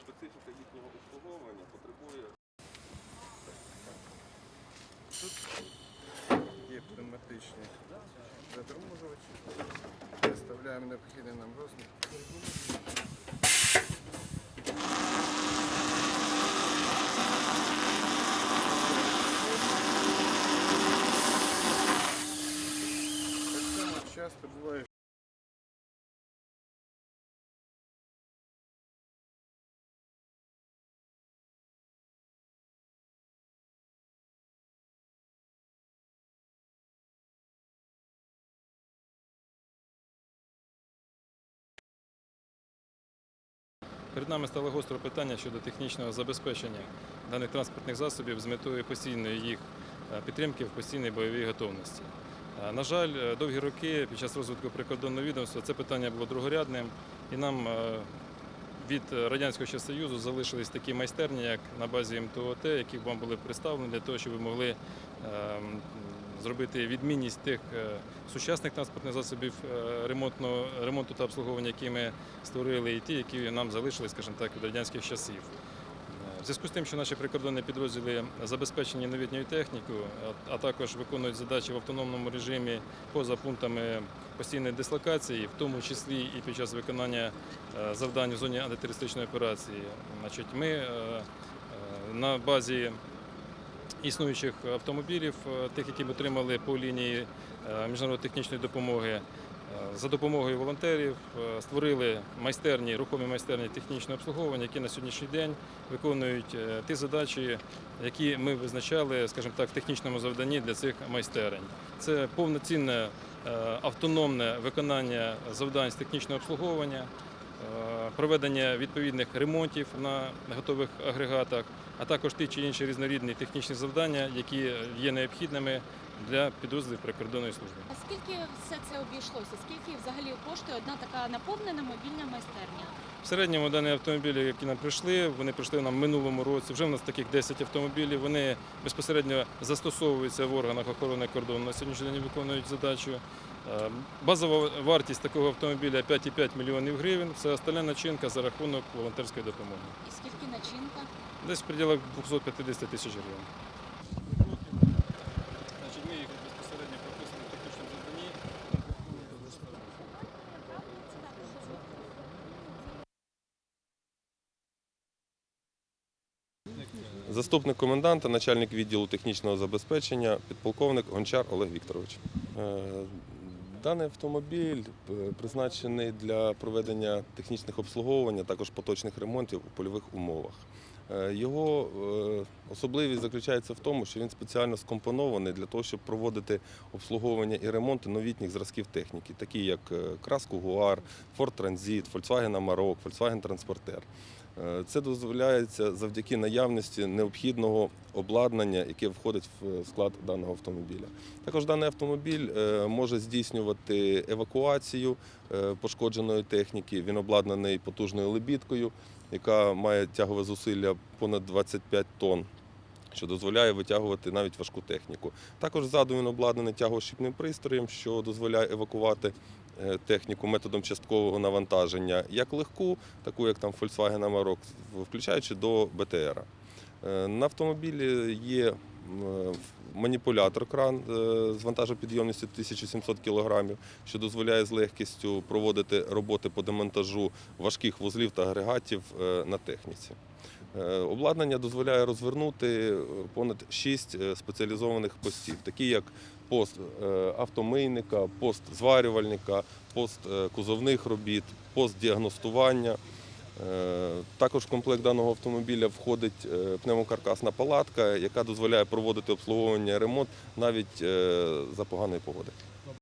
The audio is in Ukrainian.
специфіка їхнього обслуговування потребує Тут Є пневматичні затормозувачі. Виставляємо необхідний нам розмір. Часто буває, Перед нами стало гостре питання щодо технічного забезпечення даних транспортних засобів з метою постійної їх е, підтримки в постійній бойовій готовності. Е, На жаль, е, довгі роки під час розвитку прикордонного відомства це питання було другорядним, і нам від Радянського Союзу залишились такі майстерні, як на базі МТОТ, які вам були представлені для того, щоб ви могли е, м, зробити відмінність тих е, сучасних транспортних засобів е, ремонтного, ремонту та обслуговування, які ми створили, і ті, які нам залишились, скажімо так, від радянських часів. Е, В зв'язку з тим, що наші прикордонні підрозділи забезпечені новітньою технікою, а- також виконують задачі в автономному режимі поза пунктами постійної дислокації, в тому числі і під час виконання завдань у зоні антитерористичної операції. Значить, ми на базі існуючих автомобілів, е, тих, які ми отримали по лінії е, міжнародної технічної допомоги. е, За допомогою волонтерів створили майстерні, рухомі майстерні технічного обслуговування, які на сьогоднішній день виконують ті задачі, які ми визначали, скажімо так, в технічному завданні для цих майстерень. Це повноцінне автономне виконання завдань з технічного обслуговування, проведення відповідних ремонтів на готових агрегатах, а також ті чи інші різнорідні технічні завдання, які є необхідними для підрозділів прикордонної служби. А скільки все це обійшлося? Скільки взагалі коштує одна така наповнена мобільна майстерня? В середньому дані автомобілі, які нам прийшли, вони прийшли нам в минулому році. Вже в нас таких 10 автомобілів. Вони безпосередньо застосовуються в органах охорони кордону. На сьогоднішній день виконують задачу. Е, Базова вартість такого автомобіля 5,5 мільйонів гривень. Це остальна начинка за рахунок волонтерської допомоги. І скільки начинка? Десь в пределах 250 тисяч гривень. Ми їх безпосередньо прописуємо в технічному завданні. заступник коменданта, начальник відділу технічного забезпечення, підполковник Гончар Олег Вікторович. Даний автомобіль е, призначений для проведення технічних обслуговувань, а також поточних ремонтів у польових умовах. Е, Його е, особливість заключається в тому, що він спеціально скомпонований для того, щоб проводити обслуговування і ремонти новітніх зразків техніки, такі як е, краску Гуар, Transit, Volkswagen Amarok, Volkswagen Transporter. Е, Це дозволяється завдяки наявності необхідного обладнання, яке входить в склад даного автомобіля. Також даний автомобіль може здійснювати евакуацію пошкодженої техніки. Він обладнаний потужною лебідкою, яка має тягове зусилля понад 25 тонн. Що дозволяє витягувати навіть важку техніку. Також ззаду він обладнаний тягощіпним пристроєм, що дозволяє евакувати е, техніку методом часткового навантаження, як легку, таку як там Volkswagen Amarok, включаючи до БТР. Е, На автомобілі є маніпулятор кран е, з вантажопідйомністю 1700 кг, що дозволяє з легкістю проводити роботи по демонтажу важких вузлів та агрегатів е, на техніці. Е, Обладнання дозволяє розвернути е, понад 6 спеціалізованих постів, такі як пост е, автомийника, пост зварювальника, пост е, кузовних робіт, пост діагностування. Також в комплект даного автомобіля входить е, пневмокаркасна палатка, яка дозволяє проводити обслуговування ремонт навіть е, за поганої погоди.